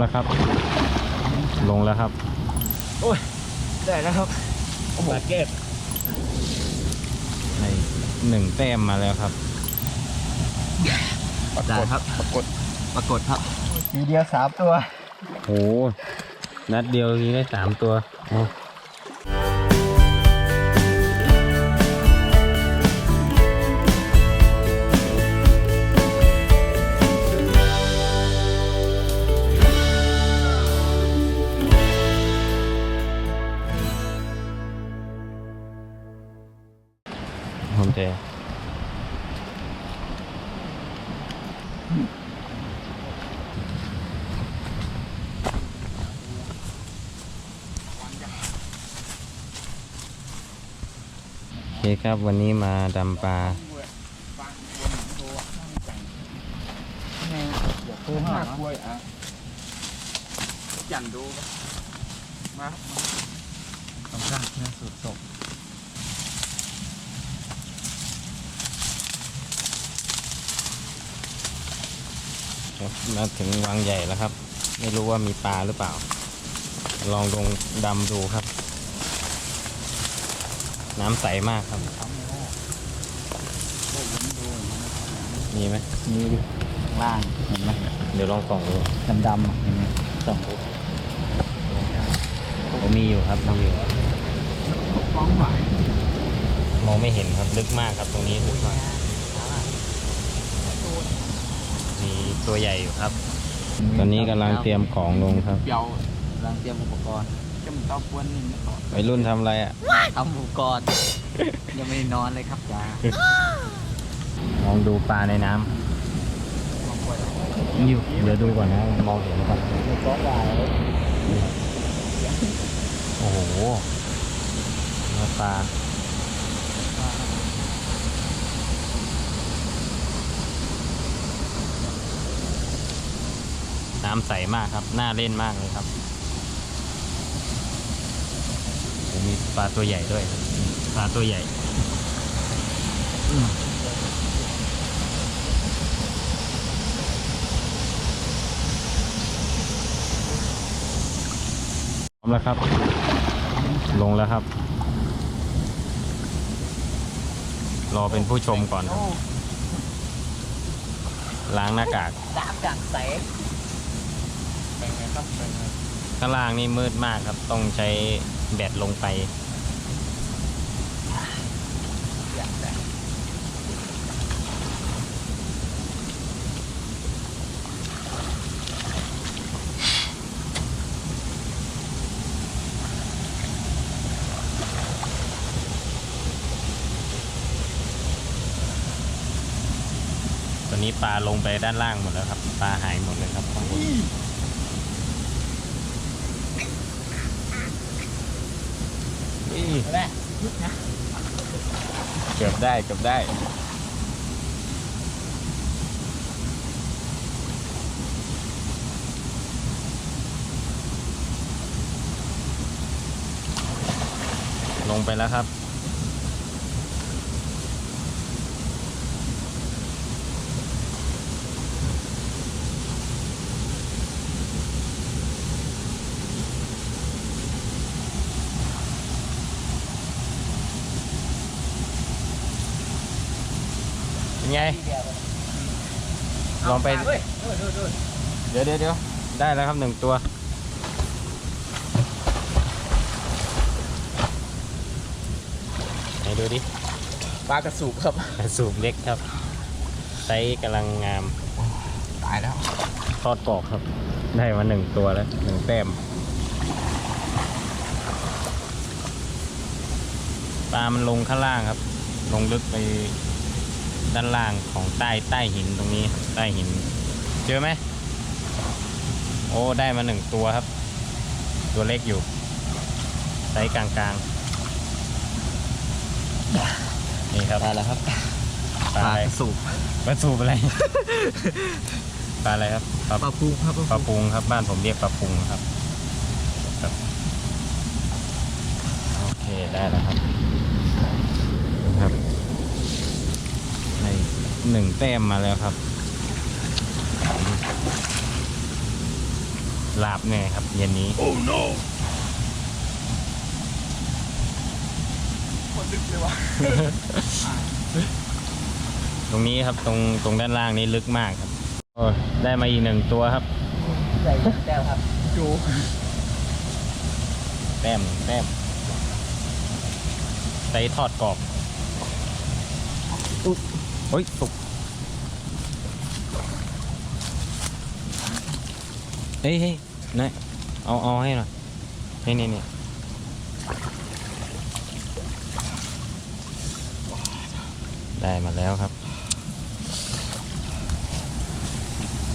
แล้วครับ ลงแล้วครับได้แล้วครับโอ้โหเก็บในหนึ่งแต้มมาแล้วครับได้ครับ ปรากฏปรากฏครับทีเดียวสามตัวโหนัดเดียวยิงได้สามตัวโอ้ โอเคครับวันนี้มาดำปลาตัวห้ากล้วยอะจันดูมาต้องสร้างเนื้อสูตรศพ ครับมาถึงวังใหญ่แล้วครับ ไม่รู้ว่ามีปลาหรือเปล่า ลองลงดำดูครับ น้ำใสมากครับมีไหมนี่ดิข้างล่างเห็นไหมเดี๋ยวลองส่องดูดำดำๆอะเห็นไหมสองโอ้มีอยู่ครับมีอยู่ฟ้องหวายมองไม่เห็นครับลึกมากครับตรงนี้ลึกมากมี ตัวใหญ่อยู่ครับ ตอนนี้กำลังเตรียมของลงครับเปียวกำลังเตรียมอุปกรณ์จำเต้าปวนนี่ไม่ต่อวัยรุ่นทำอะไรอะทำอุปกรณ์ยังไม่ได้นอนเลยครับจ้าลองดูปลาในน้ำอยู่เดี๋ยวดูก่อนนะ มองเห็นก่อนฟ้องหวายโอ้โหเนื้อปลา น้ำใสมากครับ น่าเล่นมากเลยครับโอ้มีปลาตัวใหญ่ด้วย ปลาตัวใหญ่พร้อมแล้วครับ ลงแล้วครับ รอเป็นผู้ชมก่อนครับ ล้างหน้ากาก ดาบดักใส ครับข้างล่างนี่มืดมากครับ ต้องใช้แบตลงไปตอนนี้ปลาลงไปด้านล่างหมดแล้วครับ ปลาหายหมดเลยครับข้างบนนี่ แม่ เกือบได้เกือบได้ ลงไปแล้วครับ ไง ลองไปเฮ้ยดูดูดูเดี๋ยวเดี๋ยวเดี๋ยวได้แล้วครับหนึ่งตัว ไหนดูดิปลากระสูบครับ กระสูบเล็กครับ ไซส์กำลังงาม ตายแล้ว ทอดกรอบครับ ได้มาหนึ่งตัวแล้วหนึ่งแต้มปลามันลงข้างล่างครับ ลงลึกไป ด้านล่างของใต้ใต้หินตรงนี้ใต้หิน เจอไหมโอ้ได้มาหนึ่งตัวครับ ตัวเล็กอยู่ไซส์กลางๆนี่ครับได้แล้วครับปลาอะไรสูบปลาสูบอะไรปลาอะไรครับปลาปลาปูครับปลาปุงครับบ้านผมเรียกปลาปุงครับครับ โอเคได้แล้วครับครับ ใน หนึ่งแต้มมาแล้วครับลาบแน่ครับเย็นนี้ oh no คนลึกเลยวะตรงนี้ครับตรงตรงด้านล่างนี้ลึกมากครับโอ้ได้มาอีกหนึ่งตัวครับใส่แก้วครับดูแต้มแต้มไส้ทอดกรอบอุ๊ย เฮ้ยตกเฮ้ยเฮ้ยนายเอาเอาให้หน่อยให้นี่นี่ได้มาแล้วครับ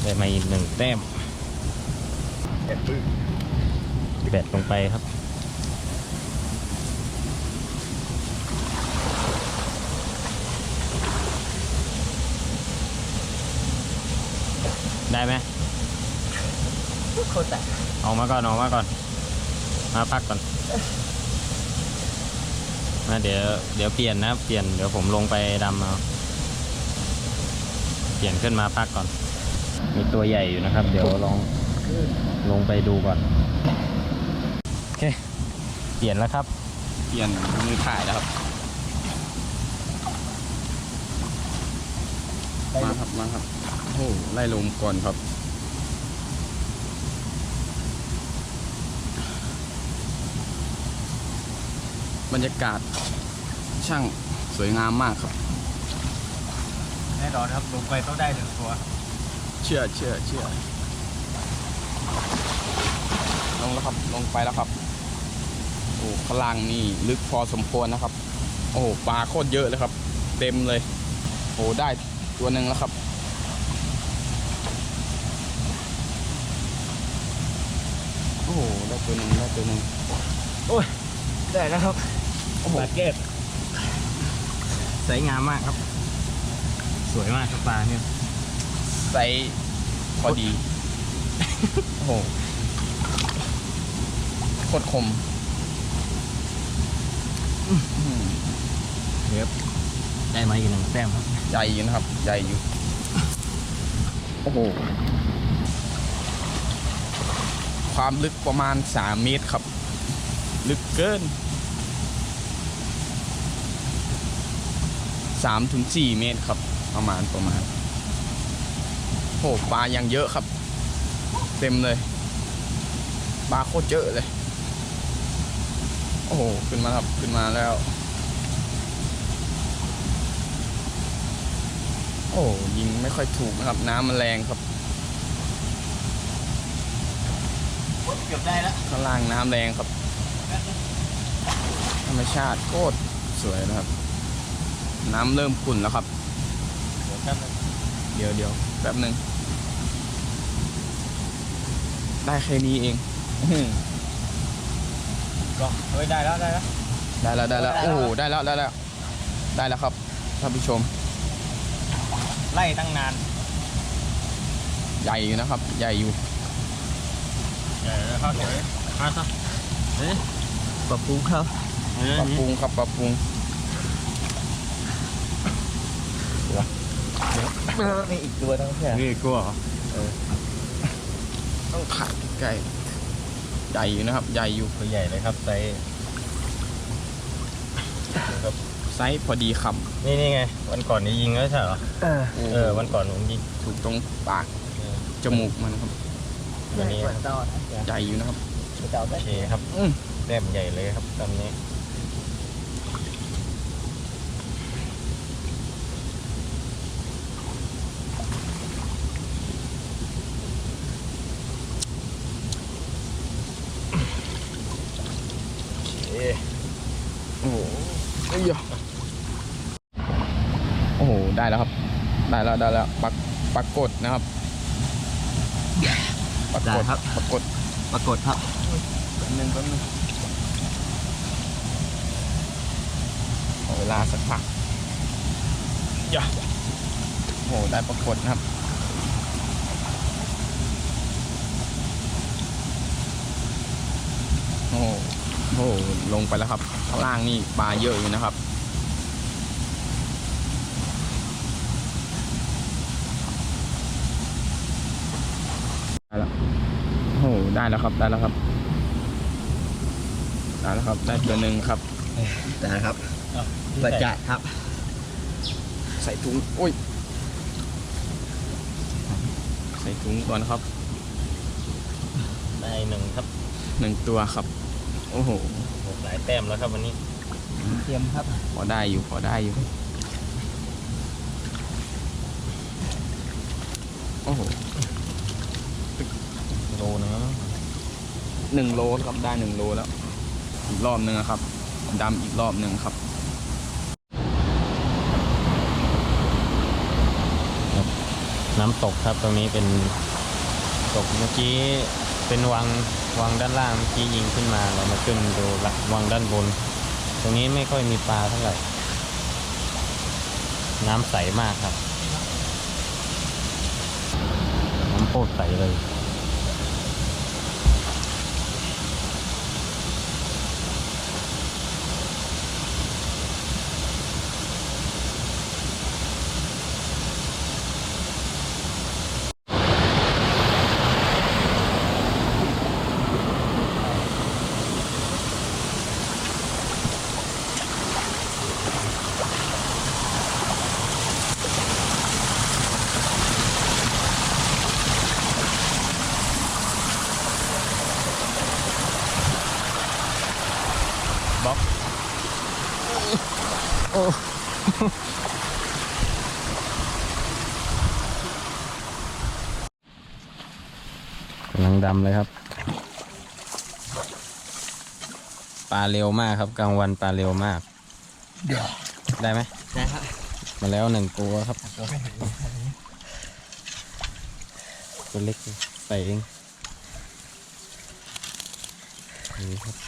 ได้มาอีกหนึ่งแต้มเอ็ดปื้แบะลงไปครับ ได้ไหมโคตรแต่ออกมาก่อนออกมาก่อน มาพักก่อนมาเดี๋ยวเดี๋ยวเปลี่ยนนะ เปลี่ยนเดี๋ยวผมลงไปดำเอาเปลี่ยนขึ้นมาพักก่อน มีตัวใหญ่อยู่นะครับ เดี๋ยวลองลงไปดูก่อนโอเคเปลี่ยนแล้วครับ เปลี่ยนมือถ่ายแล้วครับ มาครับ มาครับ โอ้โหไล่ลมก่อนครับ บรรยากาศช่างสวยงามมากครับ แน่นอนครับลงไปต้องได้หนึ่งตัว เชื่อเชื่อเชื่อลงแล้วครับลงไปแล้วครับโอ้ข้างล่างนี่ลึกพอสมควรนะครับ โอ้โหปลาโคตรเยอะเลยครับ เต็มเลย โอ้ได้ตัวหนึ่งแล้วครับ โอ้โหได้ตัวหนึ่งได้ตัวหนึ่งได้แล้วครับโอ้โหปลาเก็บสวยงามมากครับ สวยมากครับปลาเนี่ยไซส์พอดี โอ้โหโคตรคมอื้อหือเดี๋ยวได้มาอีกหนึ่งแต้มครับ ใหญ่อยู่นะครับ ใหญ่อยู่ โอ้โห ความลึกประมาณ 3 เมตรครับ ลึกเกิน3ถึง4เมตรครับ ประมาณประมาณโอ้โหปลายังเยอะครับ เต็มเลยปลาโคตรเยอะเลย โอ้โห ขึ้นมาครับขึ้นมาแล้ว โอ้ยิงไม่ค่อยถูกนะครับ น้ำมันแรงครับ เกือบได้แล้วข้างล่างน้ำแรงครับ ธรรมชาติโคตรสวยนะครับ น้ำเริ่มขุ่นแล้วครับ เดี๋ยวแป๊บนึงเดี๋ยวเดี๋ยวแป๊บหนึ่ง ได้แค่นี้เองอื้อหือก็เฮ้ยได้แล้วได้แล้วได้แล้ว ได้แล้วได้แล้วโอ้โหได้แล้วได้แล้ว ได้แล้วครับท่านผู้ชม ไล่ตั้งนาน ใหญ่อยู่นะครับ ใหญ่อยู่ เดี๋ยวเข้าเดี๋ยวมาซะเฮ้ยปรับปรุงครับเออปรับปรุงครับปรับปรุงมีอีกตัวนึงแค่นี่กลัวเหรอต้องถ่ายใกล้ๆใหญ่อยู่นะครับใหญ่อยู่ตัวใหญ่เลยครับไซส์ครับไซส์พอดีคนี่นี่ไง วันก่อนนี้ยิงแล้วใช่เหรอเออำโอ้โหเออวันก่อนผมยิงถูกตรงปากเออจมูกมันครับ วันนี้เหมือนเจ้านะใหญ่อยู่นะครับเจ้าโอได้เคครับอืมแต้มใหญ่เลยครับตอนนี้โอ้โหเอ้ยอะโอ้โห ได้แล้วครับ ได้แล้ว ได้แล้ว ปัก ปักกดนะครับ ปักกดปักกดปรากฏครับแป๊บนึงแป๊บนึงขอเวลาสักพักอย่าโอ้โหได้ปรากฏนะครับโอ้โหโอ้โหลงไปแล้วครับข้างล่างนี่ปลาเยอะอยู่นะครับ ได้แล้วโอ้โหไแล้วครับได้แล้วครับได้แล้วครับ ได้ตัวหนึ่งครับได้ครับประจัดครับ ใส่ถุงโอ้ย ใส่ถุงก่อนครับ ได้หนึ่งครับหนึ่งตัวครับ โอ้โหหลายแต้มแล้วครับวันนี้เตรียมครับ พอได้อยู่พอได้อยู่ โอ้โหโลนึงแล้วมั้ง หนึ่งโลครับได้หนึ่งโลแล้ว อีกรอบหนึ่งครับดำอีกรอบหนึ่งครับน้ำตกครับตรงนี้เป็นตกเมื่อกี้เป็นวังวังด้านล่างเมื่อกี้ยิงขึ้นมาเรามาขึ้นดูละวังด้านบน ตรงนี้ไม่ค่อยมีปลาเท่าไหร่ น้ำใสมากครับ น้ำโคตรใสเลย โอ้กำลังดำเลยครับ ปลาเร็วมากครับ กลางวันปลาเร็วมากเดี๋ยวได้ไหมได้ครับมาแล้วหนึ่งตัวครับ ตัวไม่เห็นตัวเล็กใส่เองนี่ครับ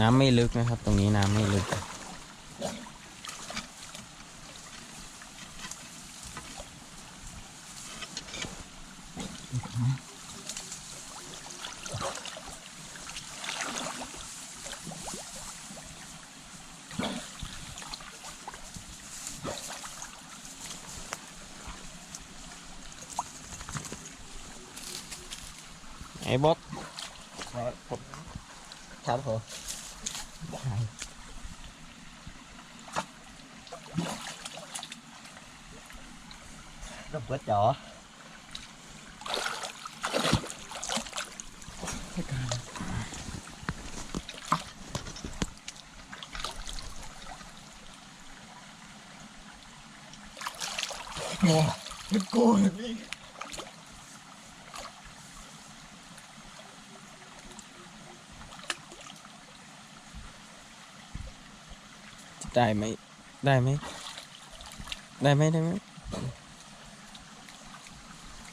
น้ำไม่ลึกนะครับ ตรงนี้น้ำไม่ลึก รบกวนจ๋อโอ้มันโก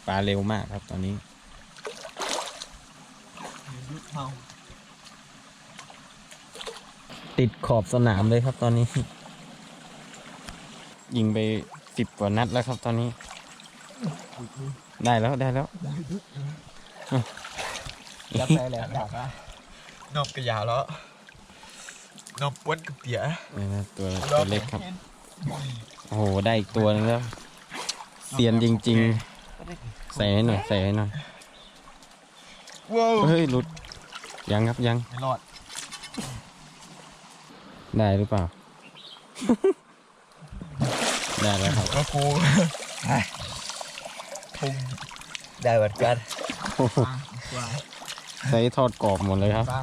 ปลาเร็วมากครับตอนนี้ยุดเมาติดขอบสนามเลยครับตอนนี้ ยิงไปสิบกว่านัดแล้วครับตอนนี้ ได้แล้วได้แล้วจับไปแล้วจับนอบกระยาวแล้วนอบป้วนกับเปียนี่นะตัวตัวเล็กครับ โอ้โหได้อีกตัวนึงแล้วเซียนจริง ๆ ใส่ให้หน่อยใส่ให้หน่อยว้าวเฮ้ยหลุดยังครับยังไม่รอด ได้หรือเปล่า ได้แล้วครับก็กูได้เหมือนกันโอ้โหใช้ทอดกรอบหมดเลยครับบ้า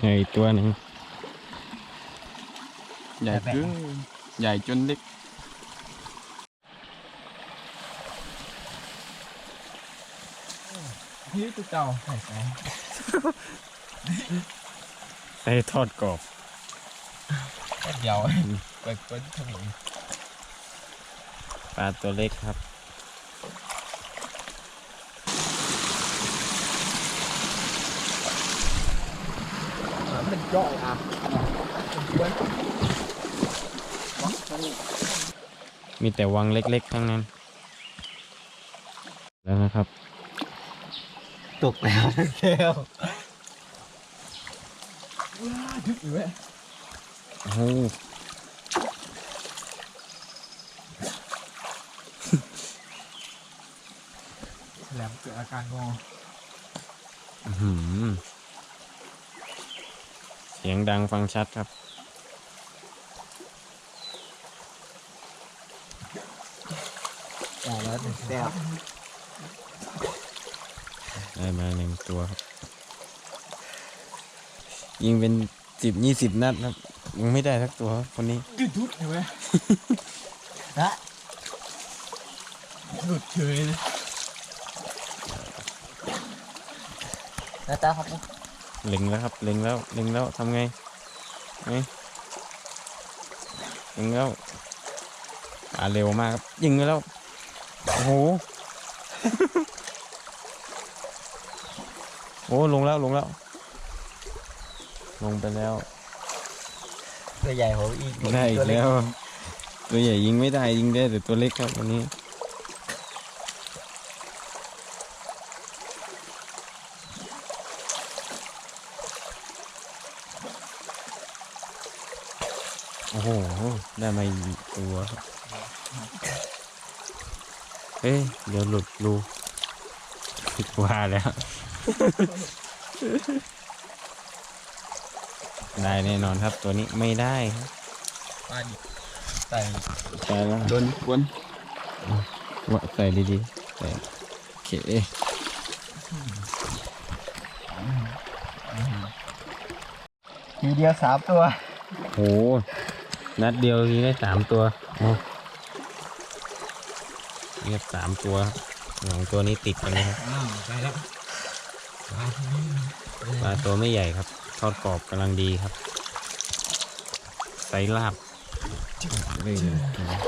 เฮ้ยอีกตัวหนึ่งใหญ่เกินใหญ่จนเล็ก นี่ตัวเก่าใส่ไปใช้ทอดกรอบเดียวไปเปิ้ลถนนปลาตัวเล็กครับมันจ่อยอะมีแต่วังเล็กๆทั้งนั้น แล้วนะครับ ตกแล้วนะแก้วว้าดึกอยู่แม่โอ้โแหลมเกิดอาการงอหือเสียงดังฟังชัดครับ ได้แล้วหนึ่งแก้ว ได้มาหนึ่งตัวครับ ยิงเป็นสิบยี่สิบนัดครับยังไม่ได้สักตัวครับคนนี้ยืดยุดเห็นไหมนะหลุดเฉยเลยนะตาครับเล็งแล้วครับเล็งแล้วเล็งแล้วทำไงไงเล็งแล้วปาเร็วมากครับยิงไปแล้วโอ้โห โอ้ลงแล้วลงแล้ว ลงไปแล้วตัวใหญ่ของอีกได้อีกแล้ว ตัวใหญ่ยิงไม่ได้ยิงได้แต่ตัวเล็กครับวันนี้โอ้โห ได้มาอีกตัวครับเอ้ยเดี๋ยวหลุดรูว่าแล้ว ได้แน่นอนครับตัวนี้ไม่ได้ครับปลาดิบใส่ใช่แล้วโดนกวนว่าใส่ดีๆใส่โอเคทีเดียวสามตัวโหนัดเดียวทีได้สามตัวโอ้เรียบสามตัวครับสองตัวนี้ติดกันเลยครับอ้าวไปแล้ว ปลาที่นี่ปลาตัวไม่ใหญ่ครับ ทอดกรอบกำลังดีครับใส่ลาบเลยครั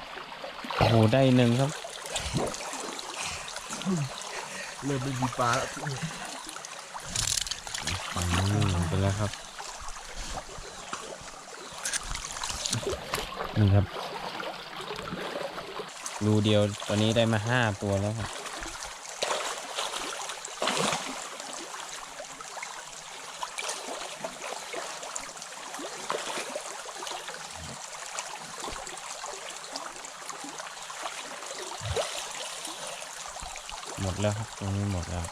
บโอ้โหได้หนึ่งครับ เริ่มไม่มีปลาแล้วอืมไปแล้วครับ นี่ครับ รูเดียวตอนนี้ได้มาห้าตัวแล้วครับหมดแล้วครับตรงนี้หมดแล้ว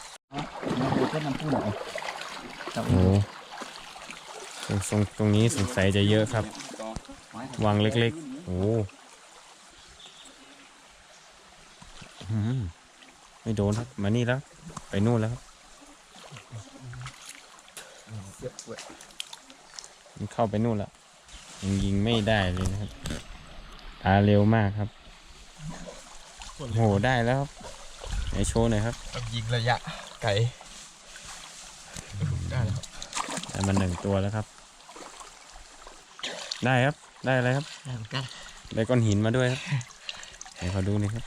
มาดูเส้นน้ำพุหน่อยโอ้โหตรงตรงตรงนี้สงสัยจะเยอะครับ วางเล็กๆ โอ้โหอื้อหือไม่โดนครับ มานี่แล้ว ไปนู่นแล้วครับเสียบเว้ยมันเข้าไปนู่นแล้วยังยิงไม่ได้เลยนะครับตาเร็วมากครับโอ้โหได้แล้วครับไหนโชว์หน่อยครับต้องยิงระยะไกลได้แล้วครับได้มาหนึ่งตัวแล้วครับ ได้ครับ ได้อะไรครับได้เหมือนกันได้ก้อนหินมาด้วยครับไหนขอดูหน่อยครับ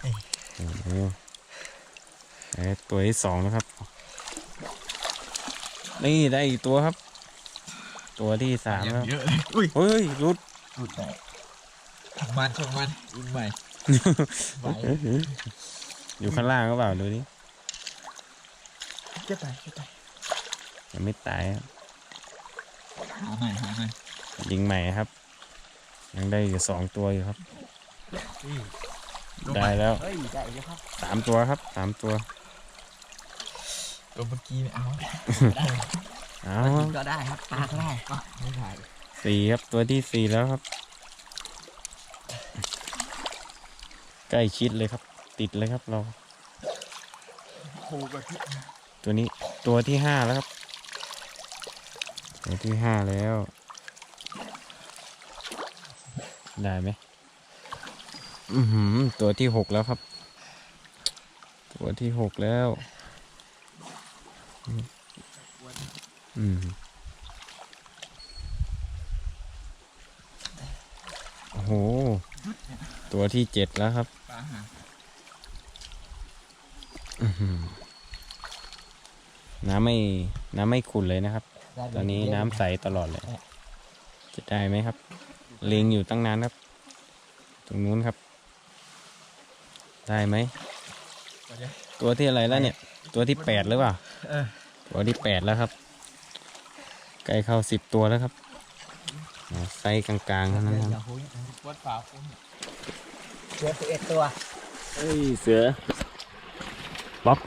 เอ้ยโอ้โหไหนตัวที่สองนะครับ นี่ได้อีกตัวครับ ตัวที่สามครับเยอะเลยอุ้ยเฮ้ยรุดหลุดได้ทำมันทำมันยิงใหม่ไหวอยู่ข้างล่างก็เปล่าดูดิจะตายจะตายยังไม่ตายครับหาใหม่หาใหม่ยิงใหม่ครับ ยังได้อยู่สองตัวอยู่ครับ ได้แล้วเฮ้ยได้แล้วครับสามตัวครับสามตัว ตัวเมื่อกี้ไม่เอาเอาตัวนี้ก็ได้ครับปลาก็ได้ก็ไม่ได้สี่ครับตัวที่สี่แล้วครับ ใกล้ชิดเลยครับ ติดเลยครับเราโคแบบที่ตัวนี้ตัวที่ห้าแล้วครับ ตัวที่ห้าแล้ว ได้ไหมอือหือ ตัวที่หกแล้วครับ ตัวที่หกแล้ว อืมโอ้โห ตัวที่เจ็ดแล้วครับปลาหาอื้อหือน้ำไม่ น้ำไม่ขุ่นเลยนะครับได้ตอนนี้น้ำใสตลอดเลย จะได้ไหมครับ เล็งอยู่ตั้งนานครับ ตรงนู้นครับ ได้ไหม ตัวที่อะไรแล้วเนี่ย ตัวที่แปดหรือเปล่าเออตัวที่แปดแล้วครับ ใกล้เข้าสิบตัวแล้วครับอ๋อไซส์กลางๆเท่านั้นครับอย่าหุ้ยวัดฝาคุณเสือสิบเอ็ดตัว เฮ้ย เสือป๊อก